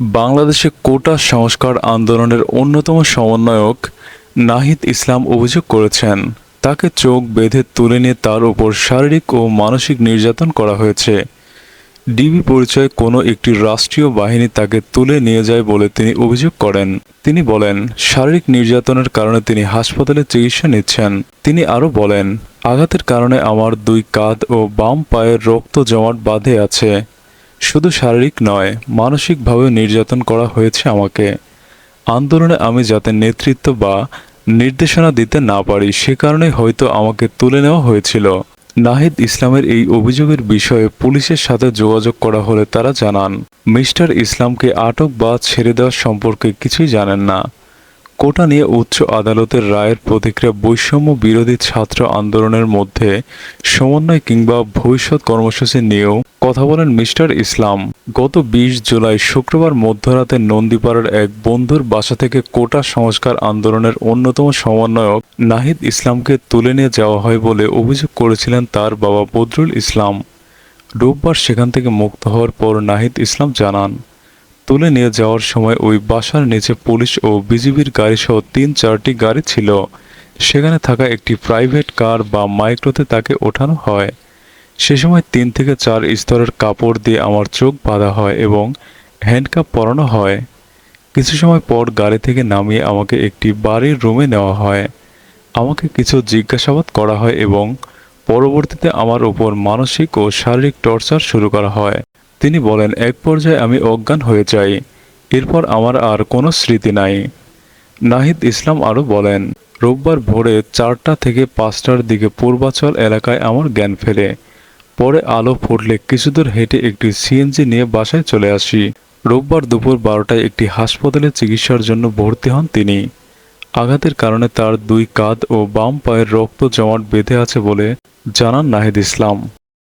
বাংলাদেশে কোটা সংস্কার আন্দোলনের অন্যতম সমন্বয়ক নাহিদ ইসলাম অভিযোগ করেছেন। তাকে চোখ বেঁধে তুলে নিয়ে তার উপর শারীরিক ও মানসিক নির্যাতন করা হয়েছে। ডিবি পরিচয়ে কোনো একটি রাষ্ট্রীয় বাহিনী তাকে তুলে নিয়ে যায় বলে তিনি অভিযোগ করেন। তিনি বলেন, শারীরিক নির্যাতনের কারণে তিনি হাসপাতালে চিকিৎসা নিচ্ছেন। তিনি আরও বলেন, আঘাতের কারণে আমার দুই কাঁধ ও বাম পায়ের রক্ত জমাট বাঁধে আছে। শুধু শারীরিক নয়, মানসিকভাবেও নির্যাতন করা হয়েছে আমাকে। আন্দোলনে আমি যাতে নেতৃত্ব বা নির্দেশনা দিতে না পারি, সে কারণে হয়তো আমাকে তুলে নেওয়া হয়েছিল। নাহিদ ইসলামের এই অভিযোগের বিষয়ে পুলিশের সাথে যোগাযোগ করা হলে তারা জানান, মিস্টার ইসলামকে আটক বা ছেড়ে দেওয়া সম্পর্কে কিছুই জানেন না। কোটা নিয়ে উচ্চ আদালতের রায়ের প্রতিক্রিয়া বৈষম্য বিরোধী ছাত্র আন্দোলনের মধ্যে সমন্বয় কিংবা ভবিষ্যৎ কর্মসূচি নিয়েও কথা বলেন মিস্টার ইসলাম। গত বিশ জুলাই শুক্রবার মধ্যরাতে নন্দীপাড়ার এক বন্ধুর বাসা থেকে কোটা সংস্কার আন্দোলনের অন্যতম সমন্বয়ক নাহিদ ইসলামকে তুলে নিয়ে যাওয়া হয় বলে অভিযোগ করেছিলেন তার বাবা বদরুল ইসলাম। রোববার সেখান থেকে মুক্ত হওয়ার পর নাহিদ ইসলাম জানান তুলে নিয়ে যাওয়ার সময় ওই বাসার নিচে পুলিশ ও বিজিবির গাড়িসহ তিন চারটি গাড়ি ছিল। সেখানে থাকা একটি প্রাইভেট কার বা মাইক্রোতে তাকে ওঠানো হয়। সে সময় তিন থেকে চার স্তরের কাপড় দিয়ে আমার চোখ বাঁধা হয় এবং হ্যান্ডকাপ পরানো হয়। কিছু সময় পর গাড়ি থেকে নামিয়ে আমাকে একটি বাড়ির রুমে নেওয়া হয়। আমাকে কিছু জিজ্ঞাসাবাদ করা হয় এবং পরবর্তীতে আমার উপর মানসিক ও শারীরিক টর্চার শুরু করা হয়। তিনি বলেন, এক পর্যায়ে আমি অজ্ঞান হয়ে যাই। এরপর আমার আর কোনো স্মৃতি নাই। নাহিদ ইসলাম আরও বলেন, রোববার ভোরে চারটা থেকে পাঁচটার দিকে পূর্বাচল এলাকায় আমার জ্ঞান ফেরে। পরে আলো ফুটলে কিছুদূর হেঁটে একটি সিএনজি নিয়ে বাসায় চলে আসি। রোববার দুপুর বারোটায় একটি হাসপাতালে চিকিৎসার জন্য ভর্তি হন তিনি। আঘাতের কারণে তার দুই কাঁধ ও বাম পায়ের রক্ত জমাট বেঁধে আছে বলে জানান নাহিদ ইসলাম।